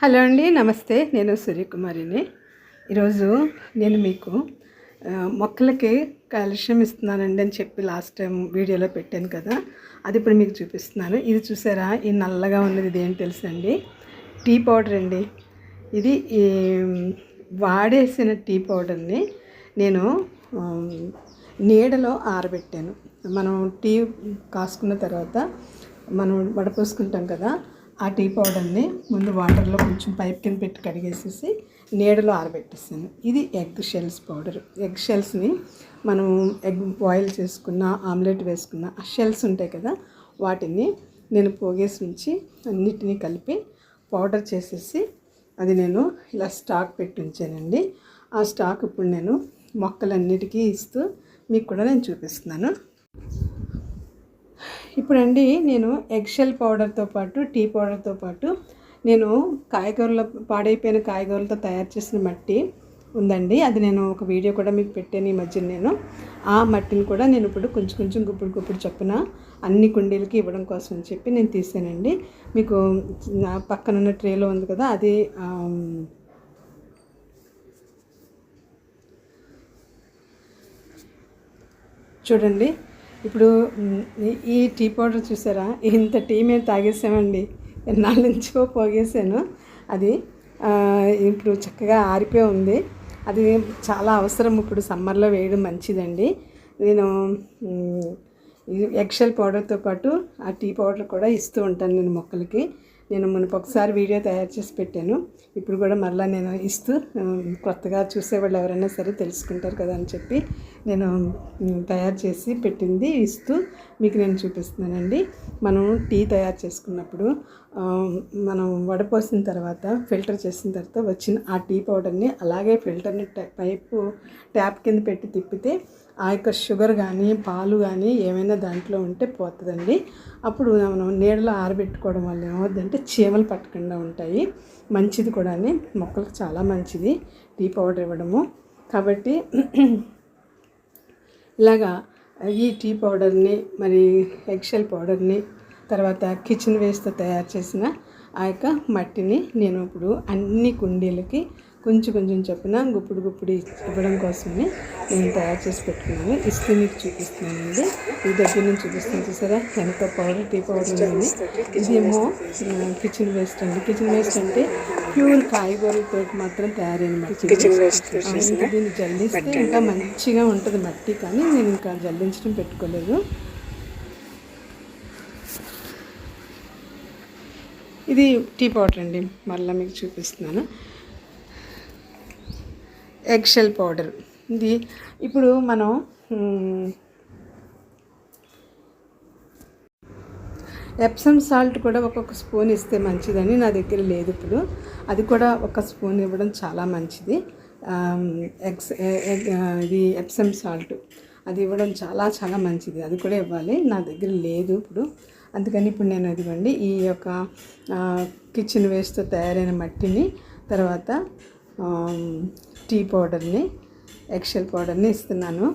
Hello అండి నమస్తే. నేను సూర్యకుమారిని. ఈరోజు నేను మీకు మొక్కలకి కాల్షియం ఇస్తున్నానండి అని చెప్పి లాస్ట్ టైం వీడియోలో పెట్టాను కదా అది ఇప్పుడు మీకు చూపిస్తున్నాను. ఇది చూసారా? ఈ నల్లగా ఉన్నది ఇదేం తెలుసండి? టీ పౌడర్ అండి. ఇది ఈ వాడేసిన టీ పౌడర్ని నేను నీడలో ఆరబెట్టాను. మనం టీ కాసుకున్న తర్వాత మనం వడపోసుకుంటాం కదా ఆ టీ పౌడర్ని ముందు వాటర్లో కొంచెం పైప్ కింద పెట్టి కడిగేసేసి నీడలో ఆరబెట్టేసాను. ఇది ఎగ్ షెల్స్ పౌడర్. ఎగ్ షెల్స్ని మనం ఎగ్ బాయిల్ చేసుకున్న ఆమ్లెట్ వేసుకున్న ఆ షెల్స్ ఉంటాయి కదా వాటిని నేను పోగేసి ఉంచి అన్నిటినీ కలిపి పౌడర్ చేసేసి అది నేను ఇలా స్టాక్ పెట్టి ఉంచానండి. ఆ స్టాక్ ఇప్పుడు నేను మొక్కలన్నిటికీ ఇస్తూ మీకు కూడా నేను చూపిస్తున్నాను. ఇప్పుడండి నేను ఎగ్షెల్ పౌడర్తో పాటు టీ పౌడర్తో పాటు నేను కాయగూరల పాడైపోయిన కాయగూరలతో తయారు చేసిన మట్టి ఉందండి. అది నేను ఒక వీడియో కూడా మీకు పెట్టాను ఈ మధ్య నేను. ఆ మట్టిని కూడా నేను ఇప్పుడు కొంచెం కొంచెం గుప్పుడు గుప్పుడు చొప్పున అన్ని కుండీలకి ఇవ్వడం కోసం అని చెప్పి నేను తీసానండి. మీకు నా పక్కన ఉన్న ట్రేలో ఉంది కదా అది చూడండి. ఇప్పుడు ఈ- టీ పౌడర్ చూసారా? ఇంత టీ మేము తాగేసామండి. ఎన్నాళ్ళ నుంచో పోగేసాను. అది ఇప్పుడు చక్కగా ఆరిపోయి ఉంది. అది చాలా అవసరం ఇప్పుడు సమ్మర్లో వేయడం మంచిదండి. నేను ఎగ్షెల్ పౌడర్తో పాటు ఆ టీ పౌడర్ కూడా ఇస్తూ ఉంటాను నేను మొక్కలకి. నేను మనకు ఒకసారి వీడియో తయారు చేసి పెట్టాను. ఇప్పుడు కూడా మళ్ళీ నేను ఇస్తూ కొత్తగా కొత్తగా చూసేవాళ్ళు ఎవరైనా సరే తెలుసుకుంటారు కదా అని చెప్పి నేను తయారు చేసి పెట్టింది ఇస్తూ మీకు నేను చూపిస్తున్నానండి. మనం టీ తయారు చేసుకున్నప్పుడు మనం వడపోసిన తర్వాత ఫిల్టర్ చేసిన తర్వాత వచ్చిన ఆ టీ పౌడర్ని అలాగే ఫిల్టర్ని పైపు ట్యాప్ కింద పెట్టి తిప్పితే ఆ యొక్క షుగర్ కానీ పాలు కానీ ఏమైనా దాంట్లో ఉంటే పోతుందండి. అప్పుడు మనం నీడలో ఆరబెట్టుకోవడం వల్ల ఏమవుద్దంటే చీమలు పట్టకుండా ఉంటాయి. మంచిది కూడా మొక్కలకు చాలా మంచిది టీ పౌడర్ ఇవ్వడము. కాబట్టి ఇలాగా ఈ టీ పౌడర్ని మరి ఎగ్షెల్ పౌడర్ని తర్వాత కిచెన్ వేస్ట్తో తయారు చేసిన ఆ యొక్క మట్టిని నేను ఇప్పుడు అన్ని కుండీలకి కొంచెం కొంచెం చొప్పున గుప్పుడు గుప్పుడు ఇవ్వడం కోసమే నేను తయారు చేసి పెట్టుకున్నాను. ఇస్తూ మీకు చూపిస్తున్నానండి ఈ దగ్గర నుంచి చూపిస్తాను చూసారా? ఎంత పౌడర్ టీ పౌడర్ ఉంది. ఇదేమో కిచెన్ వేస్ట్ అండి. కిచెన్ వేస్ట్ అంటే ప్యూర్ కాయగూరలతో మాత్రం తయారైన మట్టి ఆ, ఇంకా దీన్ని జల్లిస్తే ఇంకా మంచిగా ఉంటుంది మట్టి కానీ నేను ఇంకా జల్లించడం పెట్టుకోలేదు. ఇది టీ పౌడర్ అండి. మళ్ళీ మీకు చూపిస్తున్నాను. Egg shell powder. ఇది ఇప్పుడు మనం ఎప్సమ్ సాల్ట్ కూడా ఒక్కొక్క స్పూన్ ఇస్తే మంచిదని నా దగ్గర లేదు ఇప్పుడు. అది కూడా ఒక స్పూన్ ఇవ్వడం చాలా మంచిది. ఎగ్స్ ఎగ్- ఇది ఎప్సమ్ సాల్ట్. అది ఇవ్వడం చాలా చాలా మంచిది. అది కూడా ఇవ్వాలి. నా దగ్గర లేదు ఇప్పుడు. అందుకని ఇప్పుడు నేను ఇదిగోండి ఈ యొక్క కిచెన్ వేస్ట్తో తయారైన మట్టిని తర్వాత టీ పౌడర్ని ఎక్షల్ పౌడర్ని ఇస్తున్నాను.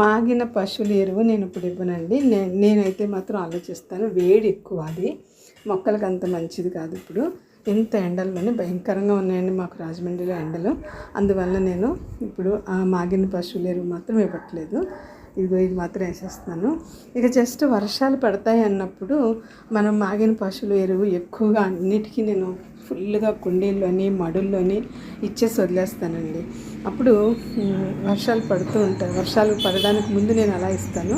మాగిన పశువుల ఎరువు నేను ఇప్పుడు ఇవ్వనండి. నేను నేనైతే మాత్రం ఆలోచిస్తాను వేడి ఎక్కువ అది. మొక్కలకు అంత మంచిది కాదు ఇప్పుడు. ఎంత ఎండల్లోనే భయంకరంగా ఉన్నాయండి మాకు రాజమండ్రిలో ఎండలు. అందువల్ల నేను ఇప్పుడు ఆ మాగిన పశువుల ఎరువు మాత్రం ఇవ్వట్లేదు. ఇదిగో ఇది మాత్రం వేసేస్తున్నాను. ఇక జస్ట్ వర్షాలు పడతాయి అన్నప్పుడు మనం మాగిన పశువులు ఎరువు ఎక్కువగా అన్నిటికీ నేను ఫుల్గా కుండీల్లోని మడుల్లోని ఇచ్చేసి వదిలేస్తానండి అప్పుడు వర్షాలు పడుతూ ఉంటాయి. వర్షాలు పడడానికి ముందు నేను అలా ఇస్తాను.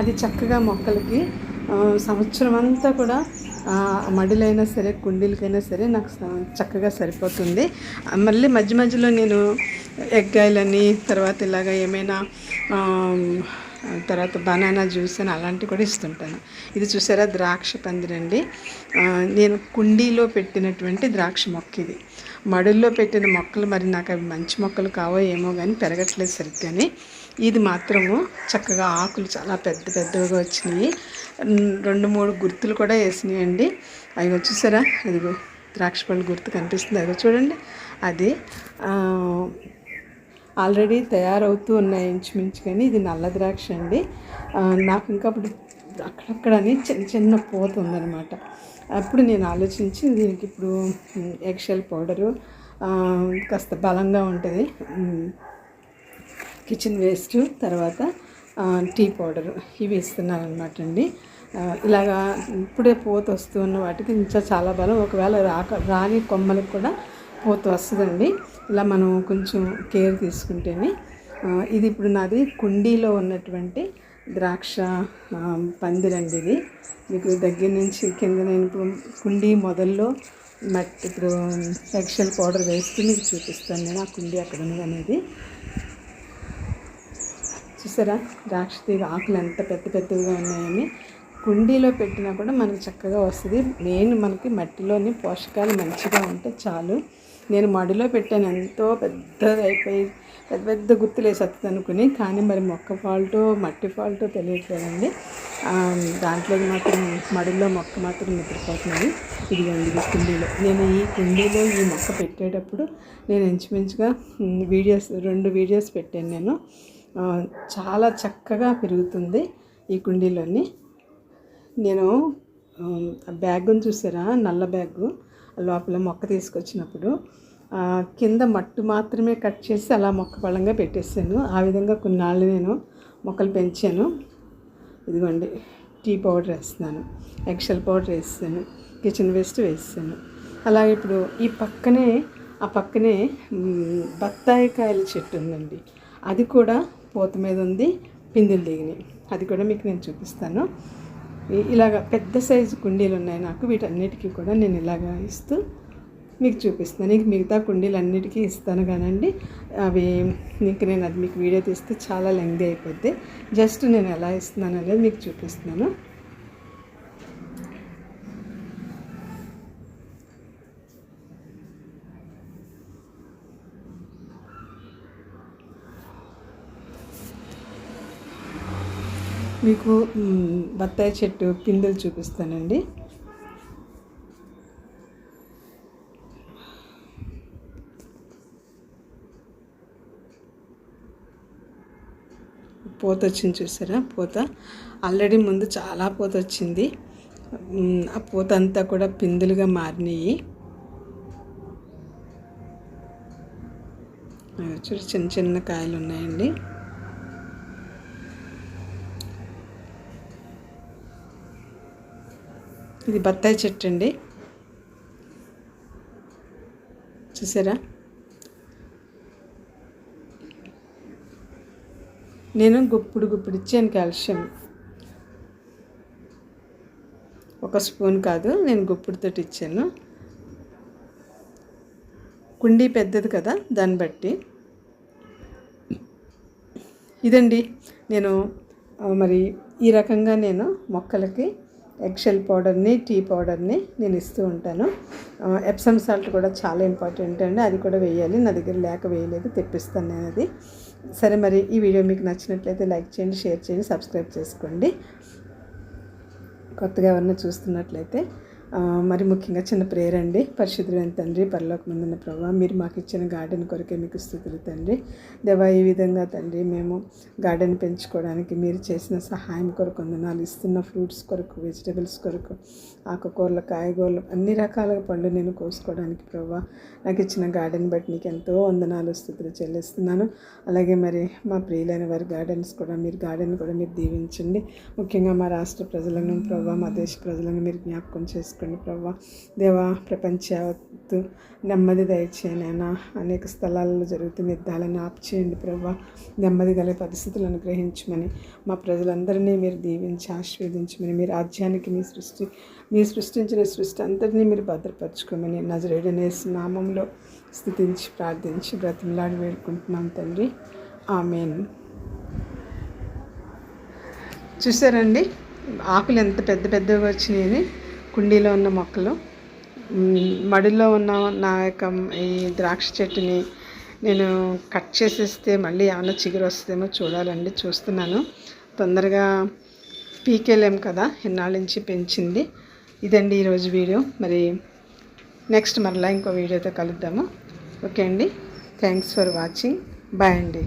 అది చక్కగా మొక్కలకి సంవత్సరం అంతా కూడా మడులైనా మడిలైనా సరే కుండీలకైనా సరే నాకు చక్కగా సరిపోతుంది. మళ్ళీ మధ్య మధ్యలో నేను ఎగ్గాయలని తర్వాత ఇలాగ ఏమైనా తర్వాత బనానా జ్యూస్ అని అలాంటివి కూడా ఇస్తుంటాను. ఇది చూసారా? ద్రాక్ష పందిరండి నేను కుండీలో పెట్టినటువంటి ద్రాక్ష మొక్క ఇది. మడుల్లో పెట్టిన మొక్కలు మరి నాకు అవి మంచి మొక్కలు కావో ఏమో కానీ పెరగట్లేదు సరిగ్గాని. ఇది మాత్రము చక్కగా ఆకులు చాలా పెద్ద పెద్దగా వచ్చినాయి. రెండు మూడు గుర్తులు కూడా వేసినాయండి అవి చూసారా? ఇదిగో ద్రాక్ష పళ్ళు గుర్తు కనిపిస్తుంది. అదిగో చూడండి. అది ఆల్రెడీ తయారవుతూ ఉన్నాయి ఇంచుమించు కానీ. ఇది నల్ల ద్రాక్ష అండి. నాకు ఇంకా అప్పుడు అక్కడక్కడనే చిన్న చిన్న పోత ఉందనమాట అప్పుడు నేను ఆలోచించి దీనికి ఇప్పుడు ఎగ్షెల్ పౌడరు కాస్త బలంగా ఉంటుంది. కిచెన్ వేస్ట్ తర్వాత టీ పౌడరు ఇవి ఇస్తున్నాను అనమాట అండి ఇలాగా ఇప్పుడే పూత వస్తున్న వాటికి ఇంకా చాలా బలం. ఒకవేళ రాక రాని కొమ్మలకు కూడా పూత వస్తుందండి. ఇలా మనం కొంచెం కేర్ తీసుకుంటేనే ఇది ఇప్పుడు నాది కుండీలో ఉన్నటువంటి ద్రాక్ష పందిరండి ఇది. మీకు దగ్గర నుంచి కింద నేను ఇప్పుడు కుండీ మొదల్లో మట్టి ఇప్పుడు ఎక్షల్ పౌడర్ వేస్తూ మీకు చూపిస్తాను నేను ఆ కుండీ అక్కడ ఉన్నది అనేది. చూసారా? ద్రాక్ష తీగ ఆకులు ఎంత పెద్ద పెద్దగా ఉన్నాయని కుండీలో పెట్టినా కూడా మనకు చక్కగా వస్తుంది. మెయిన్ మనకి మట్టిలోని పోషకాలు మంచిగా ఉంటే చాలు. నేను మడిలో పెట్టాను. ఎంతో పెద్దది అయిపోయి పెద్ద పెద్ద గుర్తులు వేసేస్తుంది అనుకుని కానీ మరి మొక్క ఫాల్టో మట్టి ఫాల్టో తెలియట్లేదండి. దాంట్లో మాత్రం మడిలో మొక్క మాత్రం నిద్రపోతుంది ఇదిగోండి ఇది కుండీలో. నేను ఈ కుండీలో ఈ మొక్క పెట్టేటప్పుడు నేను ఇంచుమించుగా వీడియోస్ రెండు వీడియోస్ పెట్టాను నేను. చాలా చక్కగా పెరుగుతుంది ఈ కుండీలోని. నేను ఆ బ్యాగ్ని చూసారా? నల్ల బ్యాగు. లోపల మొక్క తీసుకొచ్చినప్పుడు కింద మట్టు మాత్రమే కట్ చేసి అలా మొక్క బలంగా పెట్టేసాను. ఆ విధంగా కొన్నాళ్ళు నేను మొక్కలు పెంచాను. ఇదిగోండి టీ పౌడర్ వేస్తున్నాను ఎగ్షెల్ పౌడర్ వేస్తాను కిచెన్ వేస్ట్ వేస్తాను అలాగే ఇప్పుడు ఈ పక్కనే ఆ పక్కనే బత్తాయి కాయల చెట్టు ఉందండి. అది కూడా పూత మీద ఉంది పిందెలు దిగినాయి. అది కూడా మీకు నేను చూపిస్తాను. ఇలాగ పెద్ద సైజు కుండీలు ఉన్నాయి నాకు. వీటన్నిటికీ కూడా నేను ఇలాగా ఇస్తూ మీకు చూపిస్తాను ఇంక మిగతా కుండీలు అన్నిటికీ ఇస్తాను కానండి. అవి ఇంక నేను అది మీకు వీడియో తీస్తే చాలా లెంగ్ది అయిపోద్ది. జస్ట్ నేను ఎలా ఇస్తున్నాను అనేది మీకు చూపిస్తున్నాను. మీకు బత్తాయి చెట్టు పిందెలు చూపిస్తానండి. పూత వచ్చింది చూసారా? పూత. ఆల్రెడీ ముందు చాలా పూత వచ్చింది. ఆ పూత అంతా కూడా పిందులుగా మారినాయి. చూడు చిన్న చిన్న కాయలు ఉన్నాయండి. ఇది బత్తాయి చెట్టు అండి. చూసారా? నేను గుప్పుడు గుప్పుడు ఇచ్చాను కాల్షియం. ఒక స్పూన్ కాదు నేను గుప్పుడుతో ఇచ్చాను. కుండీ పెద్దది కదా దాన్ని బట్టి. ఇదండి నేను మరి ఈ రకంగా నేను మొక్కలకి ఎగ్షెల్ పౌడర్ని టీ పౌడర్ని నేను ఇస్తూ ఉంటాను. ఎప్సమ్ సాల్ట్ కూడా చాలా ఇంపార్టెంట్ అండి. అది కూడా వేయాలి. నా దగ్గర లేక వేయలేదు. తెప్పిస్తాను నేను అది. సరే మరి ఈ వీడియో మీకు నచ్చినట్లయితే లైక్ చేయండి షేర్ చేయండి సబ్స్క్రైబ్ చేసుకోండి. కొత్తగా ఎవరన్నా చూస్తున్నట్లయితే మరి ముఖ్యంగా చిన్న ప్రేయర్ అండి. పరిశుద్ధులైన తండ్రి పరలోక ముందున్న ప్రభావ మీరు మాకు ఇచ్చిన గార్డెన్ కొరకే మీకు స్థుతులు తండ్రి. దేవా ఈ విధంగా తండ్రి మేము గార్డెన్ పెంచుకోవడానికి మీరు చేసిన సహాయం కొరకు వందనాలు ఇస్తున్న ఫ్రూట్స్ కొరకు వెజిటబుల్స్ కొరకు ఆకుకూరలు కాయగూరలు అన్ని రకాల పళ్ళు నేను కోసుకోవడానికి ప్రభావ నాకు ఇచ్చిన గార్డెన్ బట్టి నీకు ఎంతో వందనాలు స్థుతులు చెల్లిస్తున్నాను. అలాగే మరి మా ప్రియులైన వారి గార్డెన్స్ కూడా మీరు గార్డెన్ కూడా మీరు దీవించండి. ముఖ్యంగా మా రాష్ట్ర ప్రజలను ప్రభావ మా దేశ ప్రజలను మీరు జ్ఞాపకం చేసుకోండి. ప్రభా. దేవా ప్రపంచవత్తు నెమ్మది దయచేయనైనా అనేక స్థలాల్లో జరుగుతున్న యుద్ధాలను ఆపుచేయండి చేయండి నెమ్మది గల పరిస్థితులు అనుగ్రహించమని మా ప్రజలందరినీ మీరు దీవించి ఆశీర్వదించమని మీ రాజ్యానికి మీ సృష్టి మీరు సృష్టించిన సృష్టి అందరినీ మీరు భద్రపరచుకోమని నజరేడనేసి నామంలో స్థుతించి ప్రార్థించి బ్రతిమలాడి వేడుకుంటున్నాం తండ్రి. ఆమెన్. చూసారండి? ఆకులు ఎంత పెద్ద పెద్దగా వచ్చినాయని? కుండీలో ఉన్న మొక్కలు మడిలో ఉన్న నా యొక్క ఈ ద్రాక్ష చెట్టుని నేను కట్ చేసేస్తే మళ్ళీ ఏమైనా చిగురు వస్తుందేమో చూడాలండి చూస్తున్నాను. తొందరగా పీకేలేం కదా ఇన్నాళ్ళ నుంచి పెంచింది. ఇదండి ఈరోజు వీడియో. మరి నెక్స్ట్ మరలా ఇంకో వీడియోతో కలుద్దాము. ఓకే అండి. Thanks for watching. బాయ్ అండి.